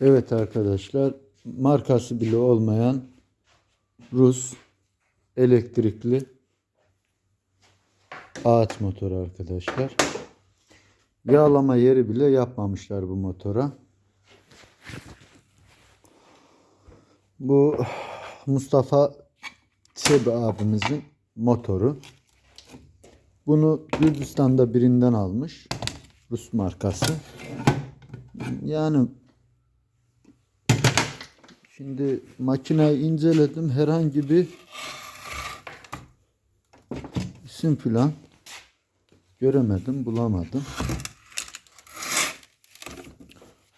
Evet arkadaşlar markası bile olmayan Rus elektrikli ağaç motoru arkadaşlar. Yağlama yeri bile yapmamışlar bu motora. Bu Mustafa Çebi abimizin motoru. Bunu Gürcistan'da birinden almış. Rus markası. Yani Şimdi makineyi inceledim. Herhangi bir isim filan göremedim, bulamadım.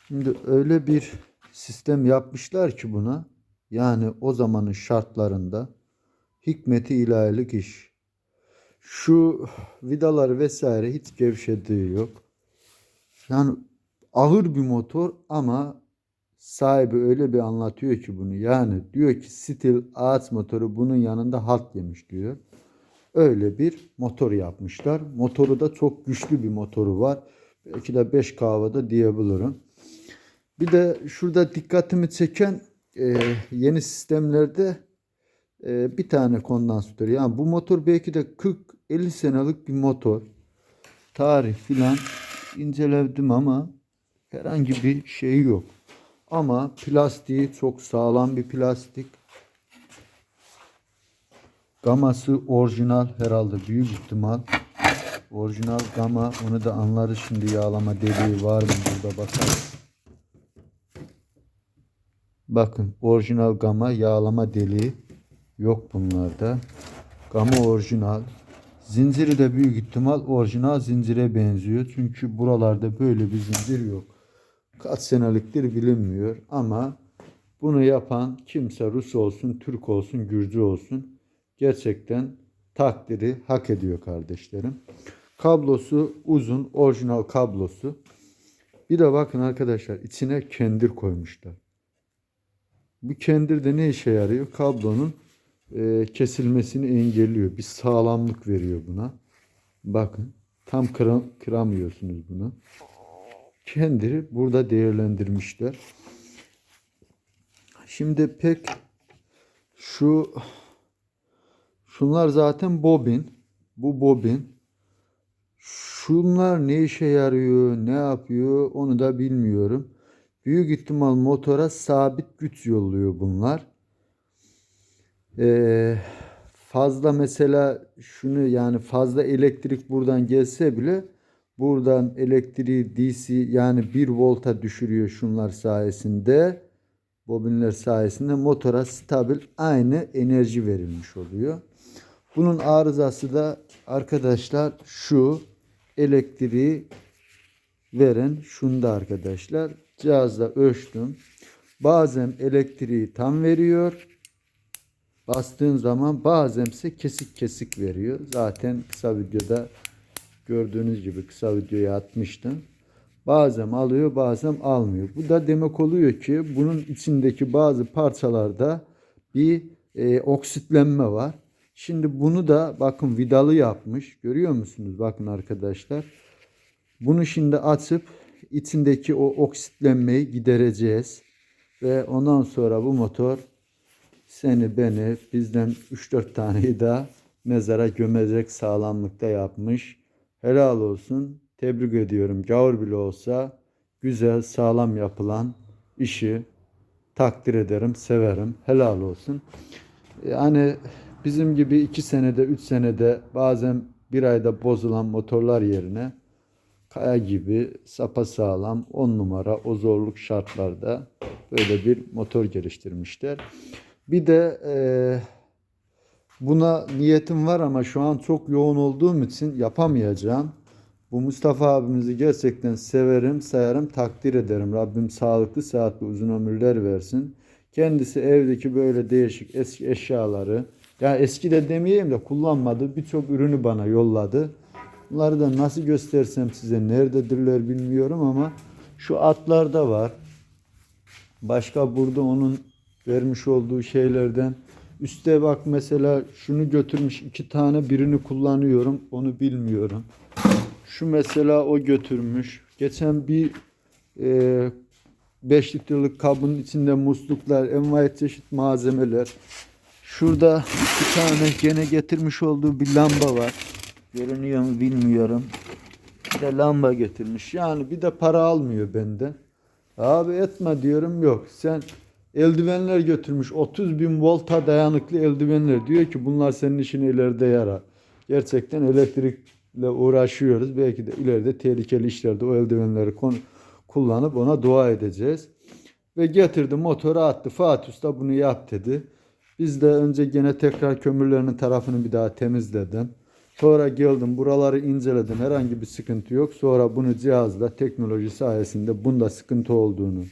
Şimdi öyle bir sistem yapmışlar ki buna. Yani o zamanın şartlarında hikmeti ilahilik iş. Şu vidalar vesaire hiç gevşediği yok. Yani ağır bir motor ama sahibi öyle bir anlatıyor ki bunu. Yani diyor ki stil ağaç motoru bunun yanında halt yemiş diyor. Öyle bir motor yapmışlar. Motoru da çok güçlü bir motoru var. Belki de 5 kahvada diyebilirim. Bir de şurada dikkatimi çeken e, yeni sistemlerde e, bir tane kondansatör. Yani bu motor belki de 40-50 senelik bir motor. Tarih filan inceledim ama herhangi bir şey yok. Ama plastiği çok sağlam bir plastik. Gaması orijinal herhalde büyük ihtimal. Orijinal gama onu da anlarız şimdi yağlama deliği var mı burada bakarız. Bakın orijinal gama yağlama deliği yok bunlarda. Gama orijinal. Zinciri de büyük ihtimal orijinal zincire benziyor. Çünkü buralarda böyle bir zincir yok kaç seneliktir bilinmiyor ama bunu yapan kimse Rus olsun, Türk olsun, Gürcü olsun gerçekten takdiri hak ediyor kardeşlerim. Kablosu uzun, orijinal kablosu. Bir de bakın arkadaşlar içine kendir koymuşlar. Bu kendir de ne işe yarıyor? Kablonun e, kesilmesini engelliyor. Bir sağlamlık veriyor buna. Bakın tam kıram, kıramıyorsunuz bunu kendini burada değerlendirmişler. Şimdi pek şu şunlar zaten bobin. Bu bobin. Şunlar ne işe yarıyor, ne yapıyor onu da bilmiyorum. Büyük ihtimal motora sabit güç yolluyor bunlar. Ee, fazla mesela şunu yani fazla elektrik buradan gelse bile Buradan elektriği DC yani 1 volta düşürüyor şunlar sayesinde. Bobinler sayesinde motora stabil aynı enerji verilmiş oluyor. Bunun arızası da arkadaşlar şu elektriği veren şunda arkadaşlar. Cihazda ölçtüm. Bazen elektriği tam veriyor. Bastığın zaman bazense kesik kesik veriyor. Zaten kısa videoda Gördüğünüz gibi kısa videoya atmıştım. Bazen alıyor bazen almıyor. Bu da demek oluyor ki bunun içindeki bazı parçalarda bir e, oksitlenme var. Şimdi bunu da bakın vidalı yapmış. Görüyor musunuz? Bakın arkadaşlar. Bunu şimdi açıp içindeki o oksitlenmeyi gidereceğiz. Ve ondan sonra bu motor seni beni bizden 3-4 taneyi daha mezara gömecek sağlamlıkta yapmış. Helal olsun. Tebrik ediyorum. Gavur bile olsa güzel, sağlam yapılan işi takdir ederim, severim. Helal olsun. Yani bizim gibi iki senede, üç senede bazen bir ayda bozulan motorlar yerine kaya gibi sapa sağlam on numara o zorluk şartlarda böyle bir motor geliştirmişler. Bir de e, Buna niyetim var ama şu an çok yoğun olduğum için yapamayacağım. Bu Mustafa abimizi gerçekten severim, sayarım, takdir ederim. Rabbim sağlıklı, sıhhatli, uzun ömürler versin. Kendisi evdeki böyle değişik eski eşyaları, ya eski de demeyeyim de kullanmadı birçok ürünü bana yolladı. Bunları da nasıl göstersem size nerededirler bilmiyorum ama şu atlarda var. Başka burada onun vermiş olduğu şeylerden Üste bak mesela şunu götürmüş iki tane birini kullanıyorum onu bilmiyorum. Şu mesela o götürmüş. Geçen bir e, 5 litrelik kabın içinde musluklar, envai çeşit malzemeler. Şurada bir tane gene getirmiş olduğu bir lamba var. Görünüyor mu bilmiyorum. Bir de lamba getirmiş. Yani bir de para almıyor benden. Abi etme diyorum yok. Sen eldivenler götürmüş. 30 bin volta dayanıklı eldivenler. Diyor ki bunlar senin işine ileride yarar. Gerçekten elektrikle uğraşıyoruz. Belki de ileride tehlikeli işlerde o eldivenleri kullanıp ona dua edeceğiz. Ve getirdi motoru attı. Fatih Usta bunu yap dedi. Biz de önce gene tekrar kömürlerinin tarafını bir daha temizledim. Sonra geldim buraları inceledim. Herhangi bir sıkıntı yok. Sonra bunu cihazla teknoloji sayesinde bunda sıkıntı olduğunu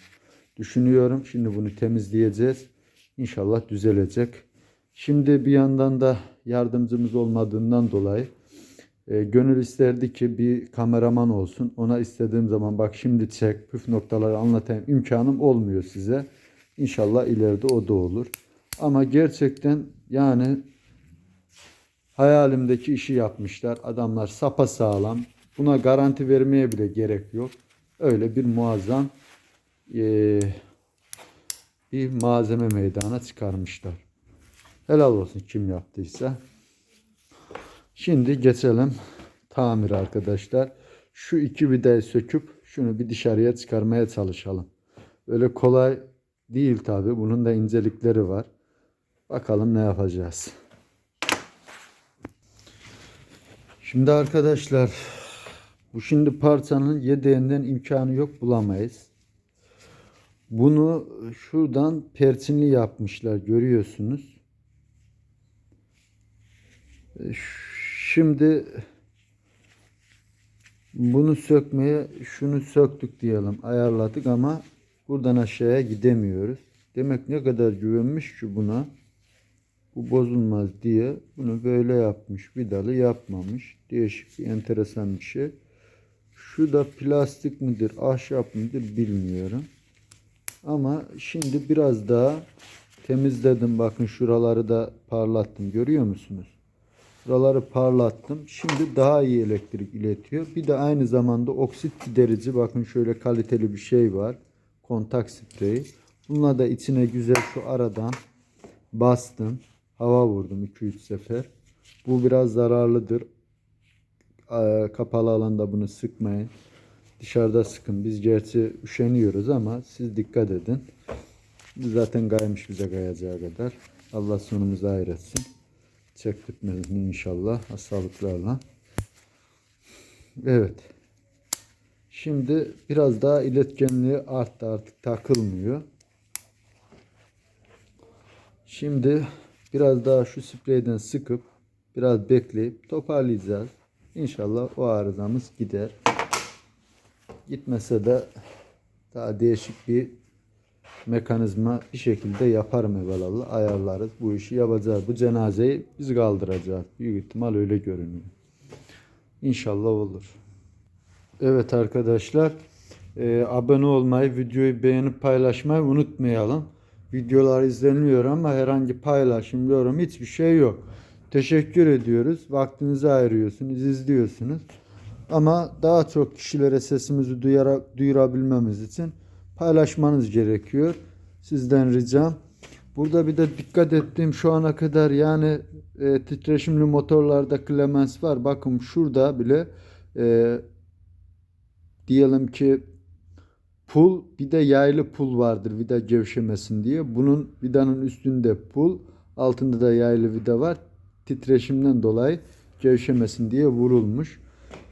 düşünüyorum. Şimdi bunu temizleyeceğiz. İnşallah düzelecek. Şimdi bir yandan da yardımcımız olmadığından dolayı e, gönül isterdi ki bir kameraman olsun. Ona istediğim zaman bak şimdi çek püf noktaları anlatayım imkanım olmuyor size. İnşallah ileride o da olur. Ama gerçekten yani hayalimdeki işi yapmışlar. Adamlar sapa sağlam. Buna garanti vermeye bile gerek yok. Öyle bir muazzam eee, bir malzeme meydana çıkarmışlar. Helal olsun kim yaptıysa. Şimdi geçelim tamir arkadaşlar. Şu iki vidayı söküp şunu bir dışarıya çıkarmaya çalışalım. Öyle kolay değil tabi. Bunun da incelikleri var. Bakalım ne yapacağız. Şimdi arkadaşlar bu şimdi parçanın yedeğinden imkanı yok bulamayız. Bunu şuradan perçinli yapmışlar görüyorsunuz. E, Şimdi bunu sökmeye şunu söktük diyelim ayarladık ama buradan aşağıya gidemiyoruz. Demek ne kadar güvenmiş ki buna bu bozulmaz diye bunu böyle yapmış vidalı yapmamış. Değişik bir enteresan bir şey. Şu da plastik midir ahşap mıdır bilmiyorum. Ama şimdi biraz daha temizledim. Bakın şuraları da parlattım. Görüyor musunuz? Buraları parlattım. Şimdi daha iyi elektrik iletiyor. Bir de aynı zamanda oksit giderici. Bakın şöyle kaliteli bir şey var. Kontak spreyi. Bununla da içine güzel şu aradan bastım. Hava vurdum 2-3 sefer. Bu biraz zararlıdır. Ee, Kapalı alanda bunu sıkmayın. Dışarıda sıkın. Biz gerçi üşeniyoruz ama siz dikkat edin. Zaten gaymış bize gayacağı kadar. Allah sonumuzu hayretsin. Çektirtmesini inşallah hastalıklarla. Evet. Şimdi biraz daha iletkenliği arttı artık takılmıyor. Şimdi biraz daha şu spreyden sıkıp biraz bekleyip toparlayacağız. İnşallah o arızamız gider. Gitmese de daha değişik bir mekanizma bir şekilde yaparım evvelallah. Ayarlarız. Bu işi yapacağız. Bu cenazeyi biz kaldıracağız. Büyük ihtimal öyle görünüyor. İnşallah olur. Evet arkadaşlar. e, abone olmayı, videoyu beğenip paylaşmayı unutmayalım. Videolar izleniyor ama herhangi paylaşım, yorum hiçbir şey yok. Teşekkür ediyoruz. Vaktinizi ayırıyorsunuz, izliyorsunuz. Ama daha çok kişilere sesimizi duyara, duyurabilmemiz için paylaşmanız gerekiyor. Sizden ricam. Burada bir de dikkat ettiğim şu ana kadar yani e, titreşimli motorlarda Clemens var. Bakın şurada bile e, diyelim ki pul bir de yaylı pul vardır vida gevşemesin diye. Bunun vidanın üstünde pul altında da yaylı vida var. Titreşimden dolayı gevşemesin diye vurulmuş.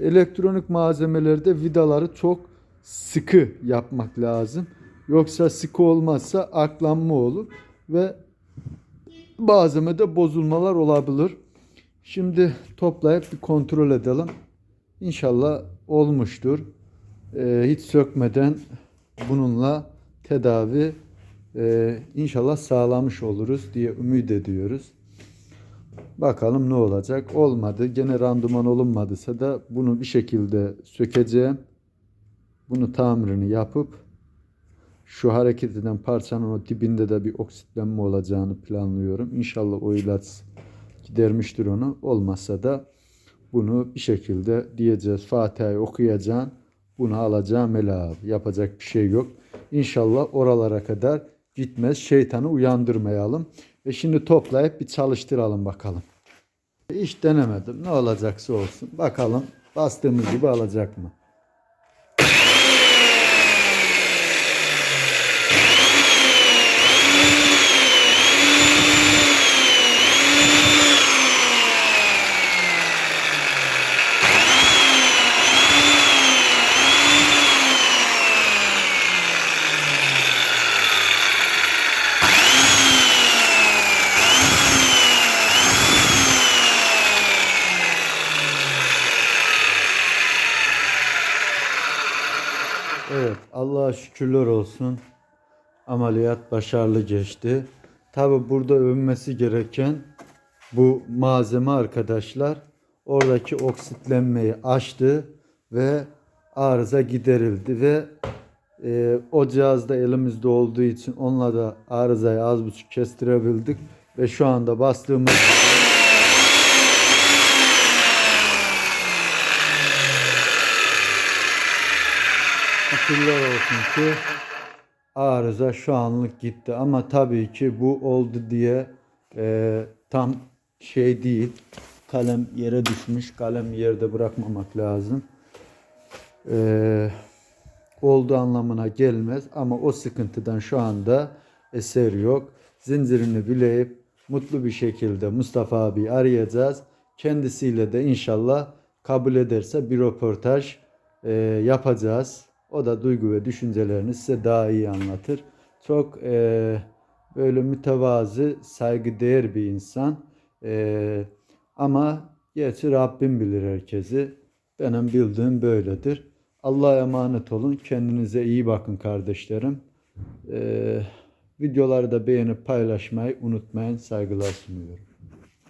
Elektronik malzemelerde vidaları çok sıkı yapmak lazım. Yoksa sıkı olmazsa aklanma olur ve malzemede bozulmalar olabilir. Şimdi toplayıp bir kontrol edelim. İnşallah olmuştur. Ee, hiç sökmeden bununla tedavi e, inşallah sağlamış oluruz diye ümit ediyoruz. Bakalım ne olacak. Olmadı. Gene randıman olunmadıysa da bunu bir şekilde sökeceğim. Bunu tamirini yapıp şu hareket eden parçanın o dibinde de bir oksitlenme olacağını planlıyorum. İnşallah o ilaç gidermiştir onu. Olmazsa da bunu bir şekilde diyeceğiz. Fatiha'yı okuyacaksın. Bunu alacağım Ela abi. Yapacak bir şey yok. İnşallah oralara kadar gitmez. Şeytanı uyandırmayalım. Ve şimdi toplayıp bir çalıştıralım bakalım. Hiç denemedim. Ne olacaksa olsun. Bakalım bastığımız gibi alacak mı? Evet, Allah'a şükürler olsun. Ameliyat başarılı geçti. Tabi burada övünmesi gereken bu malzeme arkadaşlar oradaki oksitlenmeyi aştı ve arıza giderildi ve e, o cihaz da elimizde olduğu için onunla da arızayı az buçuk kestirebildik ve şu anda bastığımız Şükürler olsun ki arıza şu anlık gitti ama tabii ki bu oldu diye e, tam şey değil. Kalem yere düşmüş. Kalem yerde bırakmamak lazım. E, oldu anlamına gelmez ama o sıkıntıdan şu anda eser yok. Zincirini bileyip mutlu bir şekilde Mustafa abi arayacağız. Kendisiyle de inşallah kabul ederse bir röportaj e, yapacağız. O da duygu ve düşüncelerini size daha iyi anlatır. Çok e, böyle mütevazı, saygıdeğer bir insan. E, ama gerçi Rabbim bilir herkesi. Benim bildiğim böyledir. Allah'a emanet olun. Kendinize iyi bakın kardeşlerim. E, videoları da beğenip paylaşmayı unutmayın. Saygılar sunuyorum.